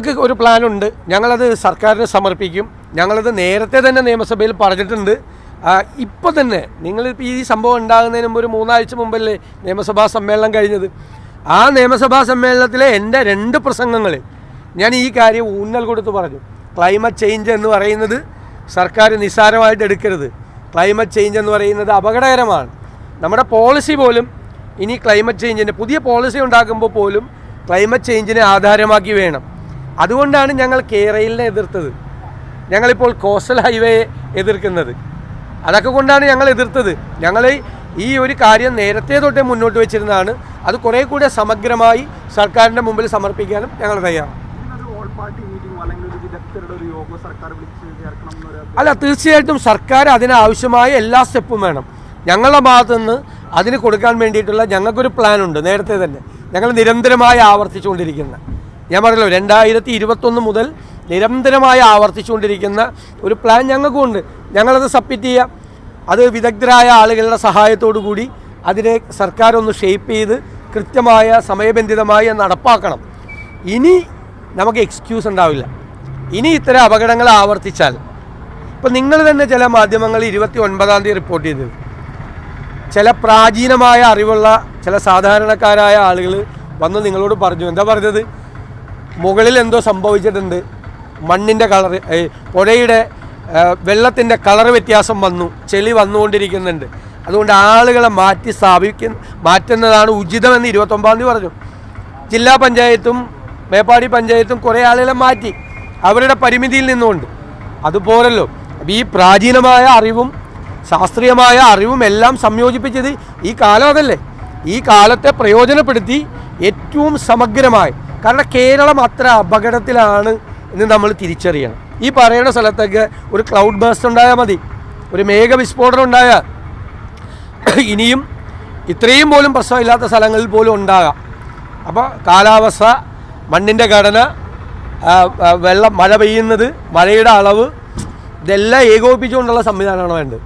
ഞങ്ങൾക്ക് ഒരു പ്ലാനുണ്ട്. ഞങ്ങളത് സർക്കാരിന് സമർപ്പിക്കും. ഞങ്ങളത് നേരത്തെ തന്നെ നിയമസഭയിൽ പറഞ്ഞിട്ടുണ്ട്. ഇപ്പോൾ തന്നെ നിങ്ങൾ ഈ സംഭവം ഉണ്ടാകുന്നതിന് മുമ്പ് ഒരു മൂന്നാഴ്ച മുമ്പല്ലേ നിയമസഭാ സമ്മേളനം കഴിഞ്ഞത്? ആ നിയമസഭാ സമ്മേളനത്തിലെ എന്റെ രണ്ട് പ്രസംഗങ്ങളിൽ ഞാൻ ഈ കാര്യം ഊന്നൽ കൊടുത്ത് പറഞ്ഞു. ക്ലൈമറ്റ് ചേഞ്ച് എന്ന് പറയുന്നത് സർക്കാർ നിസ്സാരമായിട്ട് എടുക്കരുത്. ക്ലൈമറ്റ് ചേഞ്ച് എന്ന് പറയുന്നത് അപകടകരമാണ്. നമ്മുടെ പോളിസി പോലും ഇനി ക്ലൈമറ്റ് ചേഞ്ചിന്റെ പുതിയ പോളിസി ഉണ്ടാക്കുമ്പോൾ പോലും ക്ലൈമറ്റ് ചേഞ്ചിനെ ആധാരമാക്കി വേണം. അതുകൊണ്ടാണ് ഞങ്ങൾ കേരളിനെ എതിർത്തത്. ഞങ്ങളിപ്പോൾ കോസ്റ്റൽ ഹൈവേയെ എതിർക്കുന്നത്. അതൊക്കെ കൊണ്ടാണ് ഞങ്ങൾ എതിർത്തത്. ഞങ്ങൾ ഈ ഒരു കാര്യം നേരത്തെ തൊട്ടേ മുന്നോട്ട് വെച്ചിരുന്നതാണ്. അത് കുറേ കൂടെ സമഗ്രമായി സർക്കാരിന്റെ മുമ്പിൽ സമർപ്പിക്കാനും ഞങ്ങൾ തയ്യാറാണ്. അല്ല തീർച്ചയായിട്ടും സർക്കാർ അതിനാവശ്യമായ എല്ലാ സ്റ്റെപ്പും വേണം. ഞങ്ങളുടെ ഭാഗത്തു നിന്ന് അതിന് കൊടുക്കാൻ വേണ്ടിയിട്ടുള്ള ഞങ്ങൾക്കൊരു പ്ലാൻ ഉണ്ട് നേരത്തെ തന്നെ. ഞങ്ങൾ നിരന്തരമായി ആവർത്തിച്ചുകൊണ്ടിരിക്കുന്ന. ഞാൻ പറഞ്ഞല്ലോ രണ്ടായിരത്തി ഇരുപത്തൊന്ന് മുതൽ നിരന്തരമായി ആവർത്തിച്ചുകൊണ്ടിരിക്കുന്ന ഒരു പ്ലാൻ ഞങ്ങൾക്കുമുണ്ട്. ഞങ്ങളത് സബ്മിറ്റ് ചെയ്യാം. അത് വിദഗ്ധരായ ആളുകളുടെ സഹായത്തോടു കൂടി അതിനെ സർക്കാർ ഒന്ന് ഷേപ്പ് ചെയ്ത് കൃത്യമായ സമയബന്ധിതമായി നടപ്പാക്കണം. ഇനി നമുക്ക് എക്സ്ക്യൂസ് ഉണ്ടാവില്ല. ഇനി ഇത്തരം അപകടങ്ങൾ ആവർത്തിച്ചാൽ. ഇപ്പം നിങ്ങൾ തന്നെ ചില മാധ്യമങ്ങൾ ഇരുപത്തി ഒൻപതാം തീയതി റിപ്പോർട്ട് ചെയ്തത്. ചില പ്രാചീനമായ അറിവുള്ള ചില സാധാരണക്കാരായ ആളുകൾ വന്ന് നിങ്ങളോട് പറഞ്ഞു എന്താ പറഞ്ഞത്? മുകളിൽ എന്തോ സംഭവിച്ചിട്ടുണ്ട്. മണ്ണിന്റെ കളർ പുഴയുടെ വെള്ളത്തിന്റെ കളർ വ്യത്യാസം വന്നു. ചെളി വന്നുകൊണ്ടിരിക്കുന്നുണ്ട്. അതുകൊണ്ട് ആളുകളെ മാറ്റി സ്ഥാപിക്കുന്ന മാറ്റുന്നതാണ് ഉചിതമെന്ന് ഇരുപത്തൊമ്പതാം തീയതി പറഞ്ഞു. ജില്ലാ പഞ്ചായത്തും മേപ്പാടി പഞ്ചായത്തും കുറേ ആളുകളെ മാറ്റി. അവരുടെ പരിമിതിയിൽ നിന്നുകൊണ്ട്. അതുപോലല്ലോ ഈ പ്രാചീനമായ അറിവും ശാസ്ത്രീയമായ അറിവും എല്ലാം സംയോജിപ്പിച്ചത് ഈ കാലം അതല്ലേ? ഈ കാലത്തെ പ്രയോജനപ്പെടുത്തി ഏറ്റവും സമഗ്രമായി കാരണം കേരളം അത്ര അപകടത്തിലാണ് എന്ന് നമ്മൾ തിരിച്ചറിയണം. ഈ പറയുന്ന സ്ഥലത്തൊക്കെ ഒരു ക്ലൗഡ് ബേസ്റ്റ് ഉണ്ടായാൽ മതി. ഒരു മേഘ വിസ്ഫോടനം ഉണ്ടായാൽ ഇനിയും ഇത്രയും പോലും പ്രശ്നമില്ലാത്ത സ്ഥലങ്ങളിൽ പോലും ഉണ്ടാകാം. അപ്പോൾ കാലാവസ്ഥ മണ്ണിന്റെ ഘടന വെള്ളം മഴ പെയ്യുന്നത് മഴയുടെ അളവ് ഇതെല്ലാം ഏകോപിപ്പിച്ചുകൊണ്ടുള്ള സംവിധാനമാണ് വേണ്ടത്.